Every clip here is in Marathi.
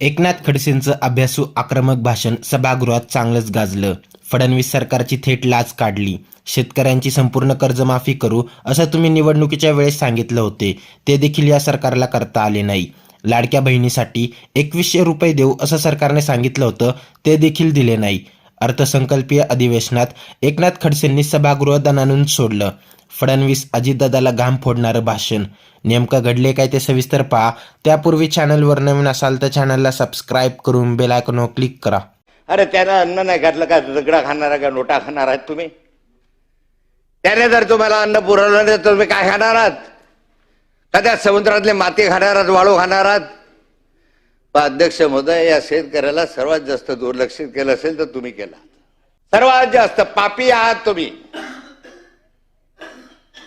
एकनाथ खडसेंचं अभ्यासू आक्रमक भाषण सभागृहात चांगलंच गाजलं. फडणवीस सरकारची थेट लाच काढली. शेतकऱ्यांची संपूर्ण कर्जमाफी करू असं तुम्ही निवडणुकीच्या वेळेस सांगितलं होते. ते देखील या सरकारला करता आले नाही. लाडक्या बहिणीसाठी एकवीसशे रुपये देऊ असं सरकारने सांगितलं होतं ते देखील दिले नाही. अर्थसंकल्पीय अधिवेशनात एकनाथ खडसेंनी सभागृह दणानून सोडलं. फडणवीस अजितदादाला घाम फोडणारं भाषण. नेमकं घडले काय ते सविस्तर पहा. त्यापूर्वी चॅनलवर नवीन असाल तर चॅनलला सबस्क्राईब करून बेल आयकॉनवर क्लिक करा. अरे त्यानं अन्न नाही घातलं का? दगडा खाणार का? नोटा खाणार आहेत तुम्ही? त्याने जर तुम्हाला अन्न पुरवलं नाही तर तुम्ही काय खाणार आहात? का त्या समुद्रातले माती खाणार आहात वाळू खाणार आहात? अध्यक्ष महोदय या शेतकऱ्याला सर्वात जास्त दुर्लक्षित केलं असेल तर तुम्ही केला. सर्वात जास्त पापी आहात तुम्ही.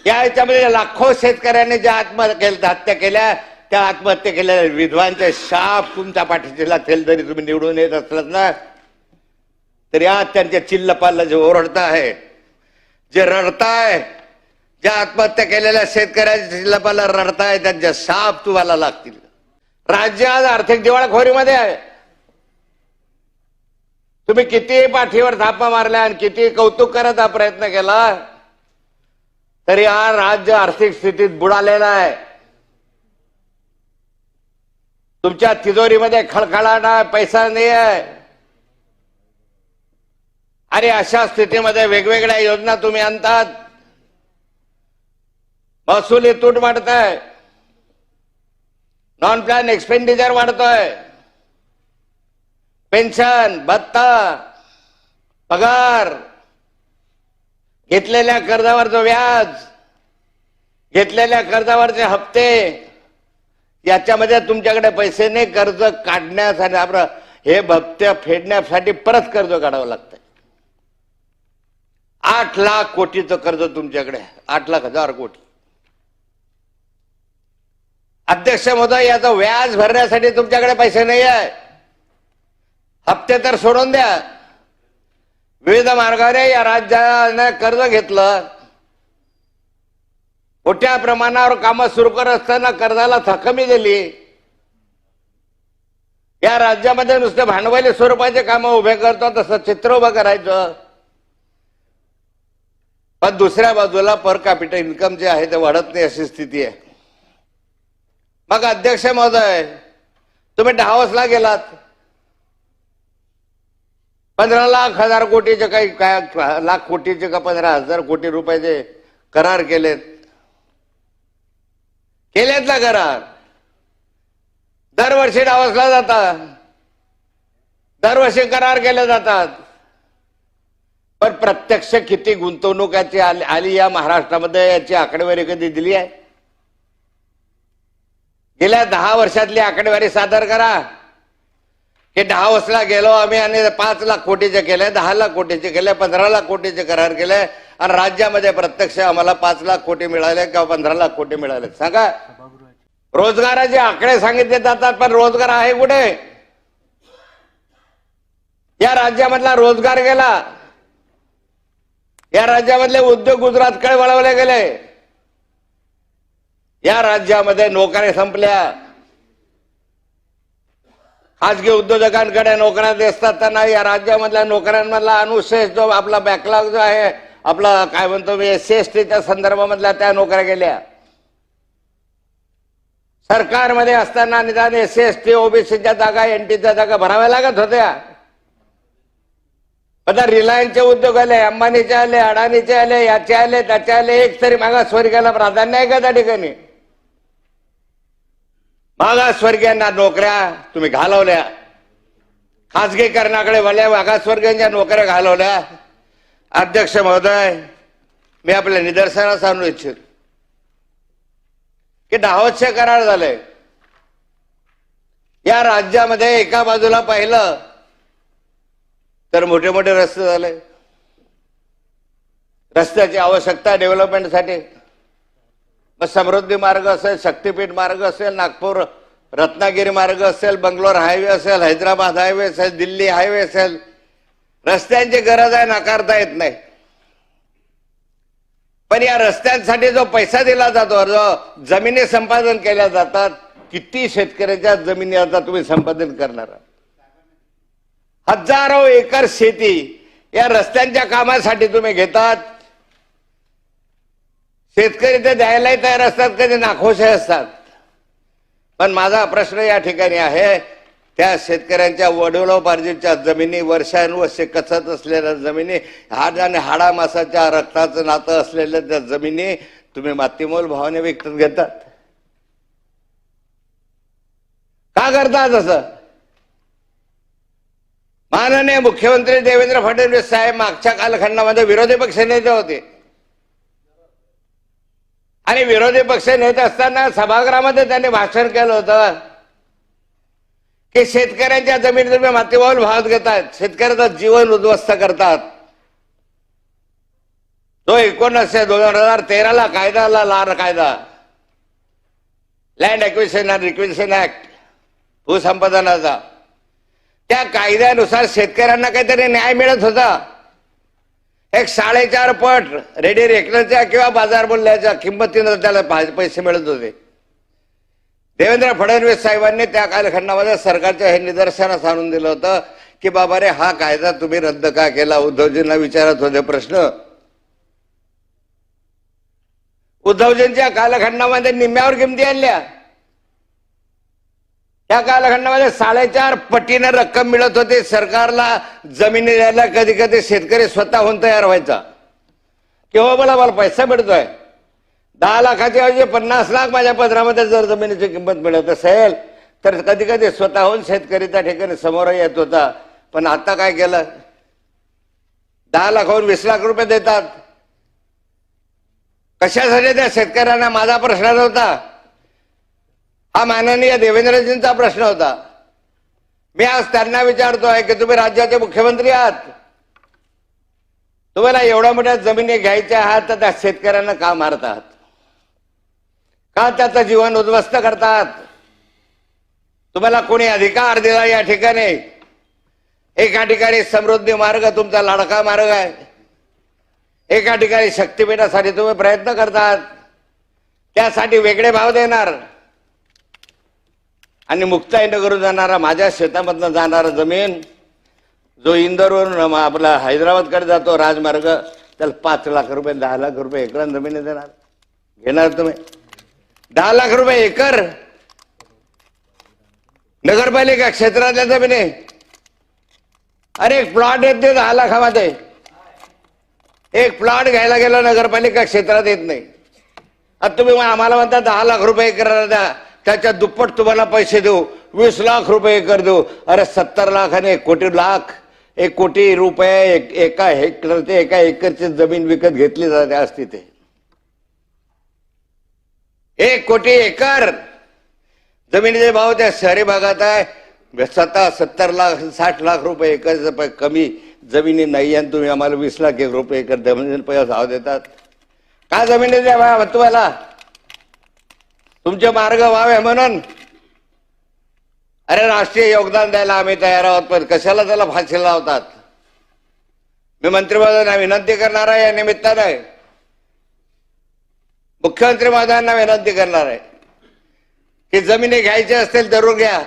या याच्यामध्ये लाखो शेतकऱ्यांनी ज्या आत्महत्या केल्या हत्या केल्या त्या आत्महत्या केलेल्या विधवांचे शाप तुमच्या पाठीशी लागेल जरी तुम्ही निवडून येत असलात ना तरी आज त्यांच्या चिल्लपाला जे ओरडत आहे जे रडताय ज्या आत्महत्या केलेल्या शेतकऱ्याच्या चिल्लपाला रडताय त्यांच्या शाप तुम्हाला लागतील. राज्य आज आर्थिक दिवाळखोरीमध्ये आहे. तुम्ही किती पाठीवर थापा मारल्या आणि किती कौतुक करायचा प्रयत्न केला तरी या राज्य आर्थिक स्थितीत बुडालेला आहे. तुमच्या तिजोरीमध्ये खळखळाट आहे पैसा नाही आहे आणि अशा स्थितीमध्ये वेगवेगळ्या योजना तुम्ही आणतात. महसुली तूट वाढताय. नॉन प्लॅन एक्सपेंडिचर वाढतोय. पेन्शन भत्ता पगार. घेतलेल्या कर्जावरचं व्याज घेतलेल्या कर्जावरचे हप्ते याच्यामध्ये तुमच्याकडे पैसे नाही कर्ज काढण्यासाठी आपलं हे हप्ते फेडण्यासाठी परत कर्ज काढावं लागतंय. आठ लाख कोटीचं कर्ज तुमच्याकडे आठ लाख हजार कोटी. अध्यक्ष महोदय याचं व्याज भरण्यासाठी तुमच्याकडे पैसे नाही आहे हप्ते तर सोडून द्या. विविध मार्गाने या राज्याने कर्ज घेतलं. मोठ्या प्रमाणावर कामं सुरू करत असताना कर्जाला थकमी दिली. या राज्यामध्ये नुसते भांडवली स्वरूपाचे कामं उभे करतो तसं चित्र उभं करायचं. पण दुसऱ्या बाजूला पर कॅपिटल इन्कम जे आहे ते वाढत नाही अशी स्थिती आहे. मग अध्यक्ष महोदय तुम्ही डावसला गेलात. पंधरा लाख हजार कोटीचे काही काय लाख कोटीचे का पंधरा हजार कोटी रुपयाचे करार केलेत. केलेत ना करार. दरवर्षी डावसला जातात. दरवर्षी करार केले जातात. पण प्रत्यक्ष किती गुंतवणुकाची आली आली या महाराष्ट्रामध्ये याची आकडेवारी कधी दिली आहे? गेल्या दहा वर्षातली आकडेवारी सादर करा. हे दहा वर्षला गेलो आम्ही आणि पाच लाख कोटीचे केले दहा लाख कोटीचे केले पंधरा लाख कोटीचे करार केले आणि राज्यामध्ये प्रत्यक्ष आम्हाला पाच लाख कोटी मिळाले किंवा पंधरा लाख कोटी मिळाले. सांगा. रोजगाराचे आकडे सांगितले जातात पण रोजगार आहे कुठे? या राज्यामधला रोजगार गेला. या राज्यामधले उद्योग गुजरातकडे वळवले गेले. या राज्यामध्ये नोकऱ्या संपल्या. खाजगी उद्योजकांकडे नोकऱ्या दिसतात त्यांना. या राज्यामधल्या नोकऱ्यांमधला अनुशेष जो आपला बॅकलॉग जो आहे आपला काय म्हणतो मी एस सी एस टीच्या संदर्भामधल्या त्या नोकऱ्या गेल्या. सरकारमध्ये असताना निदान एस सी एस टी ओबीसीच्या जागा एनटीच्या जागा भराव्या लागत होत्या. आता रिलायन्सचे उद्योग आले अंबानीचे आले अडाणीचे आले याचे आले त्याचे आले एक तरी मागासवर्गीयाला प्राधान्य आहे का त्या ठिकाणी? मागासवर्गीयांना नोकऱ्या तुम्ही घालवल्या. खासगीकरणाकडे वळल्या मागासवर्गीयांच्या नोकऱ्या घालवल्या. अध्यक्ष महोदय मी आपल्या निदर्शनास आणू इच्छित. की डाहोचे करार झाले या राज्यामध्ये एका बाजूला पाहिलं तर मोठे मोठे रस्ते झाले. रस्त्याची आवश्यकता डेव्हलपमेंटसाठी मग समृद्धी मार्ग असेल शक्तीपीठ मार्ग असेल नागपूर रत्नागिरी मार्ग असेल बंगलोर हायवे असेल हैदराबाद हायवे असेल दिल्ली हायवे असेल रस्त्यांची गरज आहे नाकारता येत नाही पण या रस्त्यांसाठी जो पैसा दिला जातो जो जमिनी संपादन केल्या जातात किती शेतकऱ्याच्या जमिनी आता तुम्ही संपादन करणार आहात? हजारो एकर शेती या रस्त्यांच्या कामासाठी तुम्ही घेतात शेतकरी ते द्यायलाही तयार असतात कधी नाखोशे असतात. पण माझा प्रश्न या ठिकाणी आहे त्या शेतकऱ्यांच्या वडिलोपार्जितच्या जमिनी वर्षानुवर्षे कचत असलेल्या जमिनी हाड आणि हाडामासाच्या रक्ताचं नातं असलेल्या त्या जमिनी तुम्ही मातीमोल भावाने विकत घेतात. का करता असं माननीय मुख्यमंत्री देवेंद्र फडणवीस साहेब मागच्या कालखंडामध्ये विरोधी पक्ष नेते होते. आणि विरोधी पक्ष नेत असताना सभागृहामध्ये त्यांनी भाषण केलं होतं की शेतकऱ्यांच्या जमिनी तुम्ही मातीभाऊल भावात घेतात. शेतकऱ्याचं जीवन उद्ध्वस्त करतात. तो एकोणीसशे दोन हजार तेराला कायदा आला लार कायदा. Land acquisition and requisition act भूसंपादनाचा. त्या कायद्यानुसार शेतकऱ्यांना काहीतरी न्याय मिळत होता. एक साडेचार पट रेडी रेकनरच्या किंवा बाजार मूल्याच्या किंमतीनं त्याला पैसे मिळत होते. देवेंद्र फडणवीस साहेबांनी त्या कालखंडामध्ये सरकारच्या हे निदर्शनास आणून दिलं होतं की बाबा रे हा कायदा तुम्ही रद्द का केला? उद्धवजींना विचारत होते प्रश्न. उद्धवजींच्या कालखंडामध्ये निम्म्यावर किमती आणल्या. त्या कालखंडामध्ये साडेचार पटीनं रक्कम मिळत होती. सरकारला जमीन द्यायला कधी कधी शेतकरी स्वतःहून तयार व्हायचा. किंवा मला हो, मला पैसा मिळतोय. दहा लाखाच्या ऐवजी पन्नास लाख माझ्या पदरामध्ये जर जमिनीची किंमत मिळत असेल तर कधी कधी स्वतःहून शेतकरी त्या ठिकाणी समोर येत होता. पण आता काय केलं? दहा लाखाहून वीस लाख रुपये देतात. कशासाठी त्या शेतकऱ्यांना माझा प्रश्न नव्हता? हा माननीय देवेंद्रजींचा प्रश्न होता. मी आज त्यांना विचारतोय की तुम्ही राज्याचे मुख्यमंत्री आहात? तुम्हाला एवढ्या मोठ्या जमिनी घ्यायच्या आहात तर त्या शेतकऱ्यांना का मारतात का त्याचं जीवन उद्ध्वस्त करतात तुम्हाला कोणी अधिकार दिला या ठिकाणी? एका ठिकाणी समृद्धी मार्ग तुमचा लाडका मार्ग आहे. एका ठिकाणी शक्तीपीठासाठी तुम्ही प्रयत्न करतात त्यासाठी वेगळे भाव देणार. आणि मुक्ताईनगरून जाणारा माझ्या शेतामधनं जाणारा जमीन जो इंदोरवरून आपला हैदराबादकडे जातो राजमार्ग त्याला पाच लाख रुपये दहा लाख रुपये एकरान जमीन देणार. घेणार तुम्ही. दहा लाख रुपये एकर. नगरपालिका क्षेत्रातल्या जमिनी. अरे एक प्लॉट येत नाही दहा लाखामध्ये. एक प्लॉट घ्यायला गेला नगरपालिका क्षेत्रात येत नाही. आता तुम्ही आम्हाला म्हणता दहा लाख रुपये एकर द्या. त्याच्या दुप्पट तुम्हाला पैसे देऊ. वीस लाख रुपये एकर देऊ. अरे सत्तर लाख आणि एक कोटी लाख. एक कोटी रुपये एक, एका हेक्टर ते एका एकरची जमीन विकत घेतली जाते आज तिथे. एक कोटी एकर. जमिनीचे भाव त्या शहरी भागात आहे. स्वतः सत्तर लाख साठ लाख रुपये एकर कमी जमिनी नाही आणि तुम्ही आम्हाला वीस लाख एक रुपये एकर जमिनी पैसा भाव देतात. का जमिनीचे द्या तुम्हाला? तुमचे मार्ग व्हावे म्हणून. अरे राष्ट्रीय योगदान द्यायला आम्ही तयार आहोत पण कशाला त्याला फाशी लावतात? मी मंत्रिमहोदयांना विनंती करणार आहे या निमित्ताने. मुख्यमंत्री महोदयांना विनंती करणार आहे. की जमिनी घ्यायची असतील जरूर घ्या.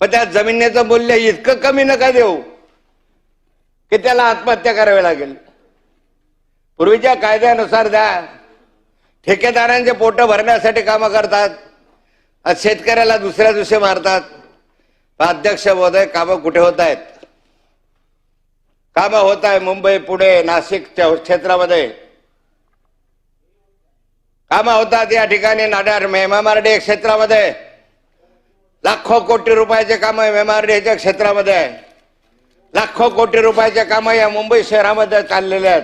पण त्या जमिनीचं मूल्य इतकं कमी नका देऊ की त्याला आत्महत्या करावी लागेल. पूर्वीच्या कायद्यानुसार द्या. ठेकेदारांचे पोट भरण्यासाठी कामं करतात. आज शेतकऱ्याला दुसऱ्या दिवशी मारतात. अध्यक्ष महोदय कामं कुठे होत आहेत? कामं होत आहे मुंबई पुणे नाशिकच्या क्षेत्रामध्ये. कामं होतात या ठिकाणी नाडार मेमार्डी क्षेत्रामध्ये. लाखो कोटी रुपयाचे कामं मेमार्डीच्या क्षेत्रामध्ये. आहे लाखो कोटी रुपयाचे कामं या मुंबई शहरामध्ये चाललेले आहेत.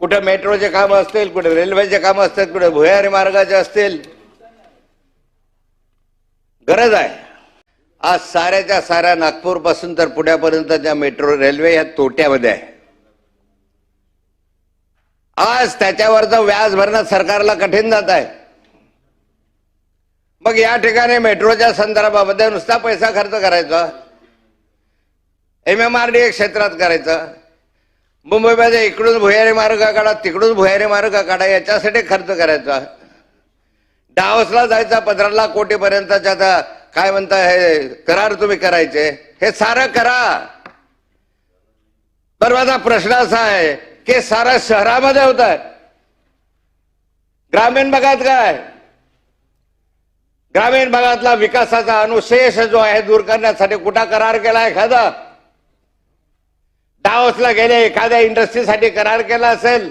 कुठं मेट्रोचे कामं असतील कुठे रेल्वेचे कामं असतील कुठे भुयारी मार्गाचे असतील. गरज आहे. आज साऱ्याच्या साऱ्या नागपूरपासून तर तर पुण्यापर्यंतच्या मेट्रो रेल्वे या तोट्यामध्ये आहे. आज त्याच्यावरचं व्याज भरणं सरकारला कठीण जात आहे. मग या ठिकाणी मेट्रोच्या संदर्भामध्ये नुसता पैसा खर्च करायचा. एम एम आर डी क्षेत्रात करायचं. मुंबईमध्ये इकडून भुयारी मार्ग काढा तिकडून भुयारी मार्ग काढा याच्यासाठी खर्च करायचा. डावसला जायचा पंधरा लाख कोटीपर्यंतच्या आता काय म्हणता हे करार तुम्ही करायचे. हे सारं करा. तर माझा प्रश्न असा आहे की सारा शहरामध्ये होत आहे. ग्रामीण भागात काय? ग्रामीण भागातला विकासाचा अनुशेष जो आहे दूर करण्यासाठी कुठा करार केला एखादा? डावसला गेले एखाद्या इंडस्ट्रीसाठी करार केला असेल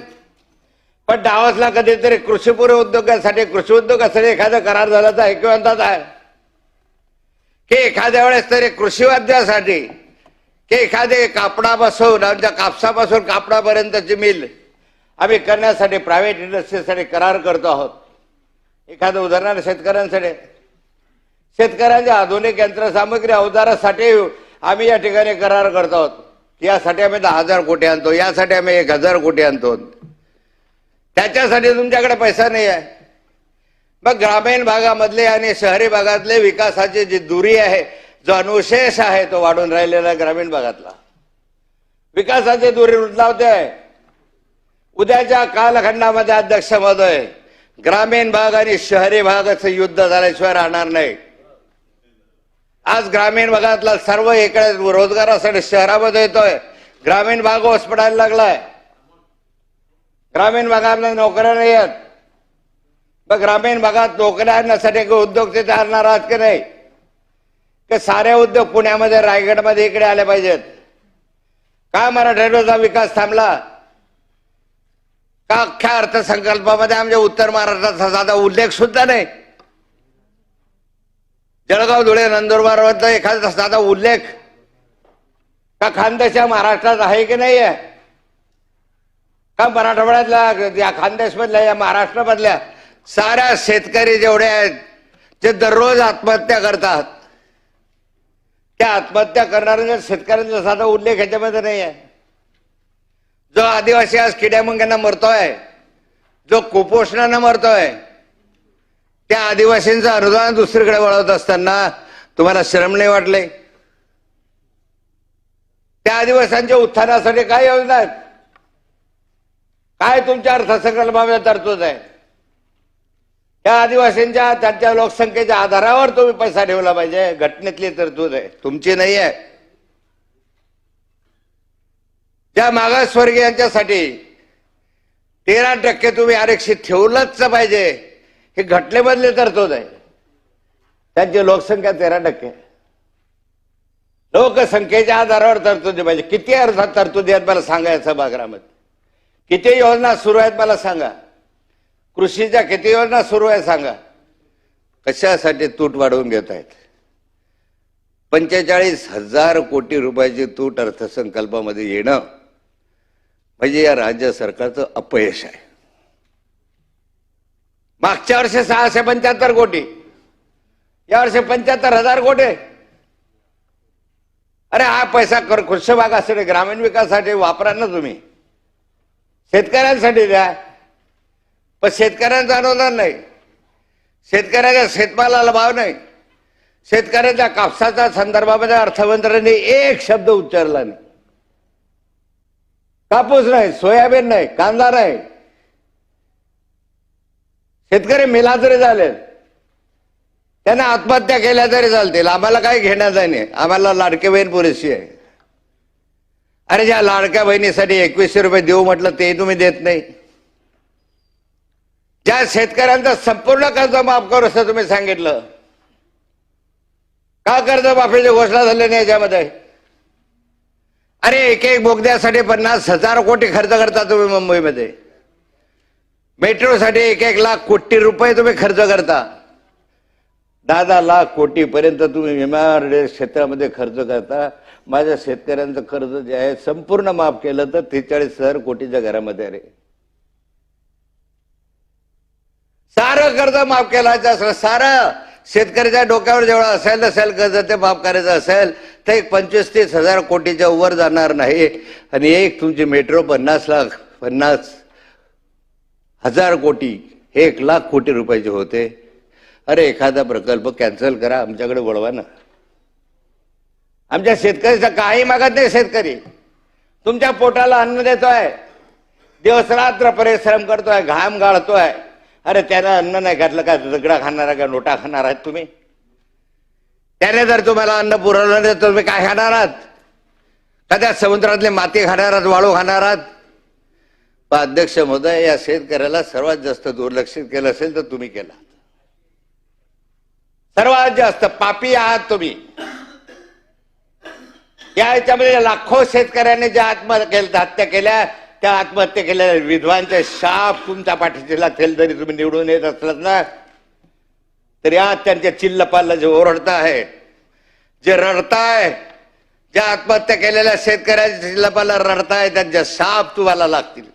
पण डावसला कधीतरी कृषीपूर उद्योगासाठी कृषी उद्योगासाठी एखादा करार झाल्याचा ऐकवंतात आहे? की एखाद्या वेळेस तरी कृषी वाद्यासाठी की एखादे कापडापासून आमच्या कापसापासून कापडापर्यंतची मिल आम्ही करण्यासाठी प्रायव्हेट इंडस्ट्रीसाठी करार करतो आहोत. एखादं उदाहरण शेतकऱ्यांसाठी. शेतकऱ्यांच्या आधुनिक यंत्रसामग्री अवजारासाठी आम्ही या ठिकाणी करार करतो आहोत. यासाठी आम्ही दहा हजार कोटी आणतो यासाठी आम्ही एक हजार कोटी आणतो. त्याच्यासाठी तुमच्याकडे पैसा नाही आहे. मग ग्रामीण भागामधले आणि शहरी भागातले विकासाची जी दुरी आहे जो अनुशेष आहे तो वाढून राहिलेला आहे ग्रामीण भागातला. विकासाची दुरी रुजलावते. आहे उद्याच्या कालखंडामध्ये अध्यक्ष महोदय ग्रामीण भाग आणि शहरी भागाचं युद्ध झाल्याशिवाय राहणार नाही. आज ग्रामीण भागातला सर्व इकडे रोजगारासाठी शहरामध्ये येतोय. ग्रामीण भाग हॉस्पिटल लागलाय. ग्रामीण भागामध्ये नोकऱ्या नाही आहेत. मग ग्रामीण भागात नोकऱ्या आणण्यासाठी उद्योग तिथे आणणार आहात की नाही? की सारे उद्योग पुण्यामध्ये रायगडमध्ये इकडे आले पाहिजेत. का मराठवाड्याचा विकास थांबला? का अख्ख्या अर्थसंकल्पामध्ये आमच्या उत्तर महाराष्ट्राचा साधा उल्लेख सुद्धा नाही? जळगाव धुळे नंदुरबार एखादा साधा उल्लेख. का खानदेशच्या महाराष्ट्रात आहे की नाही आहे का मराठवाड्यातल्या या खानदेशमधल्या या महाराष्ट्रामधल्या साऱ्या शेतकरी जेवढे आहेत जे दररोज आत्महत्या करतात त्या आत्महत्या करणाऱ्या शेतकऱ्यांचा साधा उल्लेख ह्याच्यामध्ये नाही आहे जो आदिवासी आज किड्यामुंग्यांना मरतोय जो कुपोषणानं मरतोय त्या आदिवासींचं अनुदान दुसरीकडे वळवत असताना तुम्हाला श्रम नाही वाटले? त्या आदिवासींच्या उत्थानासाठी काय योजना आहेत? काय तुमच्या अर्थसंकल्पामध्ये तरतूद आहे? त्या आदिवासींच्या त्यांच्या लोकसंख्येच्या आधारावर तुम्ही पैसा ठेवला पाहिजे. घटनेतली तरतूद आहे. तुमची नाही आहे. त्या मागासवर्गीयांच्यासाठी तेरा टक्के तुम्ही आरक्षित ठेवलंच पाहिजे. हे घटनेमधले तरतूद आहे त्यांची लोकसंख्या तेरा टक्के. लोकसंख्येच्या आधारावर तरतुदी पाहिजे. किती अर्थात तरतुदी आहेत मला सांगायचं बागरामध्ये. किती योजना सुरू आहेत मला सांगा. कृषीच्या किती योजना सुरू आहे सांगा. कशासाठी तूट वाढवून घेत आहेत? पंचेचाळीस हजार कोटी रुपयाची तूट अर्थसंकल्पामध्ये येणं म्हणजे या राज्य सरकारचं अपयश आहे. मागच्या वर्षी सहाशे पंच्याहत्तर कोटी. या वर्षी पंच्याहत्तर हजार कोटी. अरे हा पैसा कर कृषी भागासाठी ग्रामीण विकासासाठी वापरा ना तुम्ही. शेतकऱ्यांसाठी द्या. पण शेतकऱ्यांचं अनुदान नाही. शेतकऱ्याच्या शेतमालाला भाव नाही. शेतकऱ्याच्या कापसाच्या संदर्भामध्ये अर्थमंत्र्यांनी एक शब्द उच्चारला नाही. कापूस नाही सोयाबीन नाही कांदा नाही. शेतकरी मिला तरी चालेल. त्यांना आत्महत्या केल्या तरी चालतील. आम्हाला काही घेण्याचं नाही. आम्हाला लाडके बहीण पुरेशी आहे. अरे ज्या लाडक्या बहिणीसाठी एकवीसशे रुपये देऊ म्हटलं ते तुम्ही देत नाही. ज्या शेतकऱ्यांचा संपूर्ण कर्ज माफ करू असं तुम्ही सांगितलं. का कर्ज माफीची घोषणा झाली नाही याच्यामध्ये? अरे एक एक बोगद्यासाठी पन्नास हजार कोटी खर्च करता तुम्ही मुंबईमध्ये. मेट्रोसाठी एक एक लाख कोटी रुपये तुम्ही खर्च करता. दहा दहा लाख कोटी पर्यंत तुम्ही विमा क्षेत्रामध्ये खर्च करता माझ्या शेतकऱ्यांचं कर्ज जे आहे संपूर्ण माफ केलं तर त्रेचाळीस हजार कोटीच्या घरामध्ये अरे सारं कर्ज माफ केलायचं असलं सारं शेतकऱ्याच्या डोक्यावर जेवढं असेल असेल कर्ज ते माफ करायचं असेल तर एक पंचवीस तीस हजार कोटीच्या वर जाणार नाही. आणि एक तुमची मेट्रो पन्नास लाख पन्नास हजार कोटी हे एक लाख कोटी रुपयाचे होते. अरे एखादा प्रकल्प कॅन्सल करा आमच्याकडे वळवा ना. आमच्या शेतकऱ्याचा काही मागत नाही शेतकरी. तुमच्या पोटाला अन्न देतोय. दिवसरात्र परिश्रम करतोय घाम गाळतोय. अरे त्यानं अन्न नाही घातलं का दगडा खाणार का नोटा खाणार आहात तुम्ही? त्याने जर तुम्हाला अन्न पुरवलं नाही तर तुम्ही काय खाणार आहात? का त्या समुद्रातले माती खाणार आहात वाळू खाणार आहात? अध्यक्ष महोदय या शेतकऱ्याला सर्वात जास्त दुर्लक्षित केलं असेल तर तुम्ही केला. सर्वात जास्त पापी आहात तुम्ही. या याच्यामध्ये लाखो शेतकऱ्यांनी ज्या आत्महत्या केल्या हत्या केल्या त्या आत्महत्या केलेल्या विधवांचे शाप तुमच्या पाठीशी लागतील जरी तुम्ही निवडून येत असलात ना तरी आज त्यांच्या चिल्लपाला जे ओरडताय जे रडताय ज्या आत्महत्या केलेल्या शेतकऱ्याच्या चिल्लपाला रडताय त्यांच्या शाप तुम्हाला लागतील.